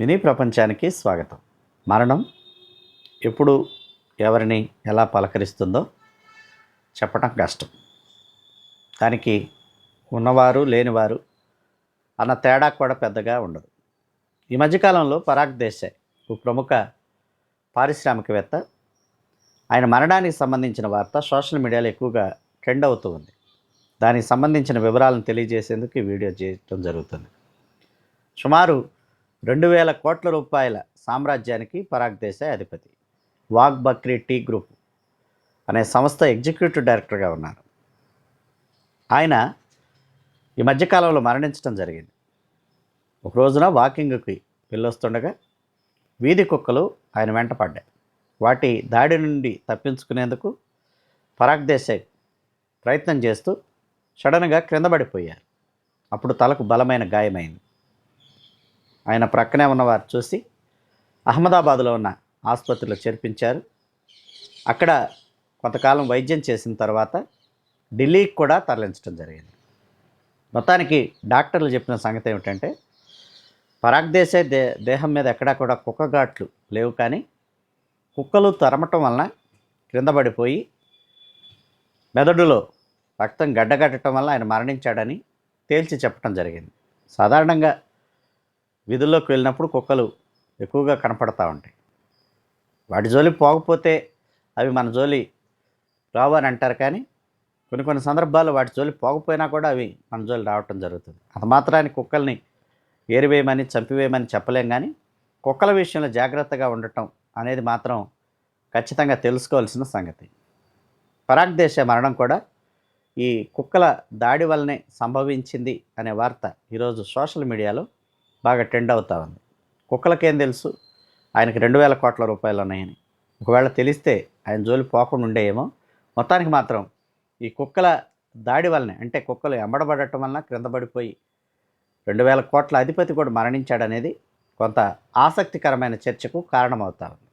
Mini ప్రపంచానికి స్వాగతం. మరణం ఎప్పుడు ఎవరిని ఎలా పలకరిస్తుందో చెప్పడం కష్టం. దానికి ఉన్నవారు లేనివారు అన్న తేడా కూడా పెద్దగా ఉండదు. ఈ మధ్యకాలంలో పరాగ్ దేశాయ్ ఓ ప్రముఖ పారిశ్రామికవేత్త ఆయన మరణానికి సంబంధించిన వార్త సోషల్ మీడియాలో ఎక్కువగా ట్రెండ్ అవుతూ ఉంది. దానికి సంబంధించిన వివరాలను తెలియజేసేందుకు ఈ వీడియో చేయటం జరుగుతుంది. సుమారు రెండు వేల కోట్ల రూపాయల సామ్రాజ్యానికి పరాగ్ దేశాయ్ అధిపతి. వాగ్ బక్రీ టీ గ్రూప్ అనే సంస్థ ఎగ్జిక్యూటివ్ డైరెక్టర్గా ఉన్నారు. ఆయన ఈ మధ్యకాలంలో మరణించడం జరిగింది. ఒక రోజున వాకింగ్కి వెళ్ళొస్తుండగా వీధి కుక్కలు ఆయన వెంట పడ్డాయి. వాటి దాడి నుండి తప్పించుకునేందుకు పరాగ్ దేశాయ్ ప్రయత్నం చేస్తూ సడన్గా క్రింద పడిపోయారు. అప్పుడు తలకు బలమైన గాయమైంది. ఆయన ప్రక్కనే ఉన్నవారు చూసి అహ్మదాబాద్లో ఉన్న ఆసుపత్రిలో చేర్పించారు. అక్కడ కొంతకాలం వైద్యం చేసిన తర్వాత ఢిల్లీకి కూడా తరలించడం జరిగింది. మొత్తానికి డాక్టర్లు చెప్పిన సంగతి ఏమిటంటే పరాగ్ దేశాయ్ దే దేహం మీద ఎక్కడా కూడా కుక్క ఘాట్లు లేవు కానీ కుక్కలు తరమటం వలన క్రింద పడిపోయి మెదడులో రక్తం గడ్డగట్టడం వల్ల ఆయన మరణించాడని తేల్చి చెప్పడం జరిగింది. సాధారణంగా వీధుల్లోకి వెళ్ళినప్పుడు కుక్కలు ఎక్కువగా కనపడతా ఉంటాయి. వాటి జోలి పోకపోతే అవి మన జోలి రావు అని అంటారు కానీ కొన్ని కొన్ని సందర్భాల్లో వాటి జోలి పోకపోయినా కూడా అవి మన జోలి రావటం జరుగుతుంది. అంత మాత్రాన్ని కుక్కల్ని ఏరివేయమని చంపివేయమని చెప్పలేం కానీ కుక్కల విషయంలో జాగ్రత్తగా ఉండటం అనేది మాత్రం ఖచ్చితంగా తెలుసుకోవాల్సిన సంగతి. పరాగ్ దేశ మరణం కూడా ఈ కుక్కల దాడి వల్లనే సంభవించింది అనే వార్త ఈరోజు సోషల్ మీడియాలో బాగా ట్రెండ్ అవుతా ఉంది. కుక్కలకేం తెలుసు? ఆయనకి రెండు వేల కోట్ల రూపాయలు ఉన్నాయని. ఒకవేళ తెలిస్తే ఆయన జోలి పోకుండా ఉండేయేమో. మొత్తానికి మాత్రం ఈ కుక్కల దాడి వలన అంటే కుక్కలు ఎంబడబడటం వలన క్రింద పడిపోయి రెండు వేల కోట్ల అధిపతి కూడా మరణించాడనేది కొంత ఆసక్తికరమైన చర్చకు కారణమవుతా ఉంది.